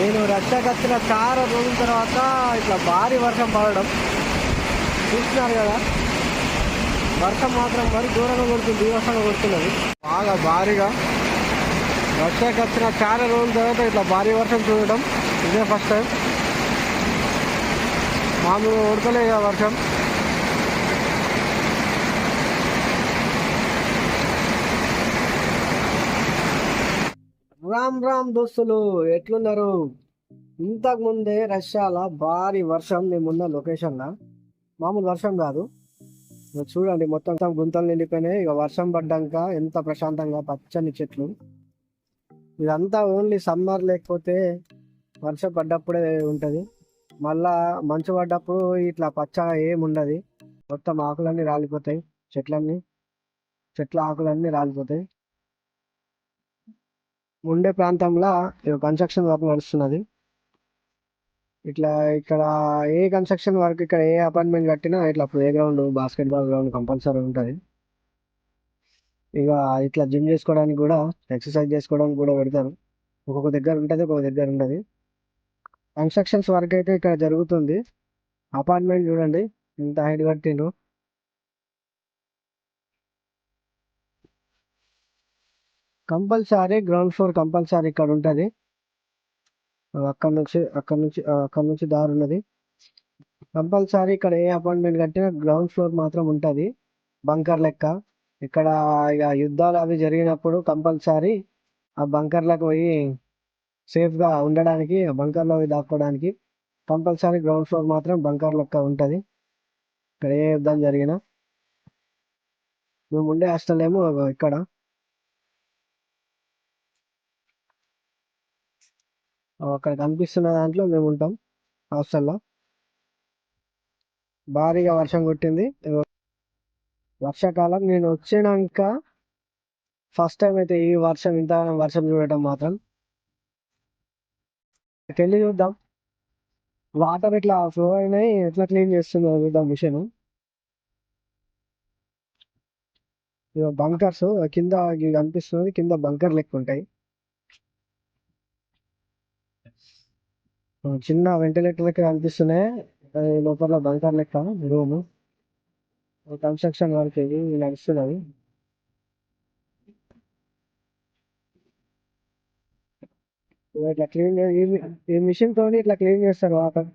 నేను రష్యాకి వచ్చిన చాలా రోజుల తర్వాత ఇట్లా భారీ వర్షం పడడం చూస్తున్నారు కదా. వర్షం మాత్రం మరి దూరంగా కొడుతుంది దీవసంగా కొడుతున్నది. బాగా భారీగా రష్యాకి వచ్చిన చాలా రోజుల తర్వాత ఇట్లా భారీ వర్షం చూడడం ఇదే ఫస్ట్ టైం మామూలుగా ఉడకలే కదా వర్షం. రామ్ రామ్ దోస్తులు ఎట్లున్నారు? ఇంతకు ముందే రష్యాలో భారీ వర్షం మేమున్న లొకేషన్లో? మామూలు వర్షం కాదు. ఇక చూడండి మొత్తం గుంతలు నిండిపోయినాయి. ఇక వర్షం పడ్డాక ఎంత ప్రశాంతంగా పచ్చని చెట్లు. ఇదంతా ఓన్లీ సమ్మర్ లేకపోతే వర్షం పడ్డప్పుడే ఉంటుంది. మళ్ళా మంచు పడ్డప్పుడు ఇట్లా పచ్చగా ఏమి ఉండదు మొత్తం ఆకులన్నీ రాలిపోతాయి చెట్లన్నీ. చెట్ల ఆకులన్నీ రాలిపోతాయి. ఉండే ప్రాంతంలో కన్స్ట్రక్షన్ వర్క్ నడుస్తున్నది. ఇట్లా ఇక్కడ ఏ కన్స్ట్రక్షన్ వర్క్ ఇక్కడ ఏ అపార్ట్మెంట్ కట్టినా ఇట్లా play ground basketball ground compulsory ఉంటుంది. ఇక ఇట్లా జిమ్ చేసుకోవడానికి కూడా ఎక్సర్సైజ్ చేసుకోవడానికి కూడా పెడతారు. ఒక్కొక్క దగ్గర ఉంటుంది ఒక్కొక్క దగ్గర ఉంటుంది కన్స్ట్రక్షన్స్ వర్క్ అయితే ఇక్కడ జరుగుతుంది. అపార్ట్మెంట్ చూడండి ఇంత హైట్ కట్టిండ్రు? కంపల్సరీ గ్రౌండ్ ఫ్లోర్ కంపల్సరీ ఇక్కడ ఉంటుంది. అక్కడ నుంచి అక్కడ నుంచి అక్కడ నుంచి దారి ఉన్నది. కంపల్సరీ ఇక్కడ ఏ అపార్ట్మెంట్ కట్టినా గ్రౌండ్ ఫ్లోర్ మాత్రం ఉంటుంది. బంకర్ లెక్క. ఇక్కడ ఇక యుద్ధాలు అవి జరిగినప్పుడు కంపల్సరీ ఆ బంకర్లకు పోయి సేఫ్గా ఉండడానికి బంకర్లో పోయి దాక్కోవడానికి కంపల్సరీ గ్రౌండ్ ఫ్లోర్ మాత్రం బంకర్ లెక్క ఉంటుంది. ఇక్కడ ఏ యుద్ధం జరిగినా. మేము ఉండే హాస్టల్ ఏమో ఇక్కడ. అక్కడ కనిపిస్తున్న దాంట్లో మేము ఉంటాం హాస్టల్లో. భారీగా వర్షం కొట్టింది. వర్షాకాలం. నేను వచ్చినాక ఫస్ట్ టైం అయితే ఈ వర్షం ఇంత వర్షం చూడటం మాత్రం. వెళ్ళి చూద్దాం. వాటర్ ఇట్లా ఫ్లో అయినాయి ఎట్లా క్లీన్ చేస్తుందో చూద్దాం మిషన్. బంకర్స్ కింద కనిపిస్తుంది కనిపిస్తున్నది. కింద బంకర్ లెక్క ఉంటాయి. చిన్న వెంటిలేటర్ లెక్క కనిపిస్తున్నాయి. లోపల బంకర్ లెక్క రూమ్. కన్స్ట్రక్షన్ వర్క్ ఇది నడుస్తున్నది. ఇట్లా క్లీన్ ఈ మిషన్ తోని ఇట్లా క్లీన్ చేస్తారు వాటర్.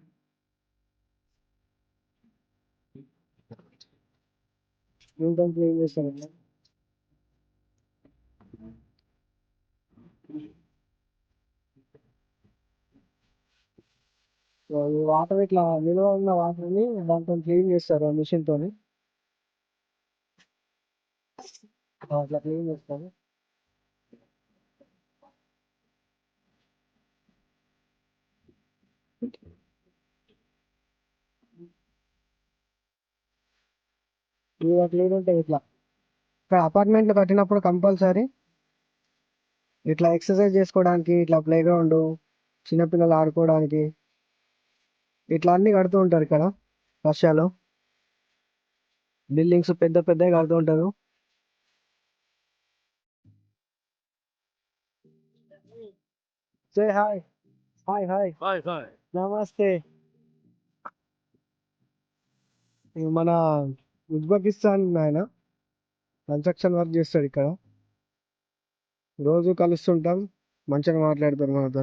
క్లీన్ చేస్తారు. వాటర్ ఇట్లా నిల్వ ఉన్న వాటర్ని దాంతో క్లీన్ చేస్తారు ఆ మిషన్ తోని. అట్లా క్లీన్ చేస్తారు. ఇవి క్లీన్ ఉంటాయి ఇట్లా. ఇక్కడ అపార్ట్మెంట్లు కట్టినప్పుడు కంపల్సరీ ఇట్లా ఎక్సర్సైజ్ చేసుకోవడానికి ఇట్లా ప్లే గ్రౌండ్ చిన్నపిల్లలు ఆడుకోవడానికి ఇట్లా అన్ని కడుతూ ఉంటారు ఇక్కడ రష్యాలో బిల్డింగ్స్ పెద్ద పెద్దవి కడుతూ ఉంటారు. Say hi hi hi hi hi నమస్తే మన ఉజ్బెకిస్తాన్ ఆయన. కన్స్ట్రక్షన్ వర్క్ చేస్తాడు ఇక్కడ. రోజు కలుస్తుంటాం. మంచిగా మాట్లాడతారు మనతో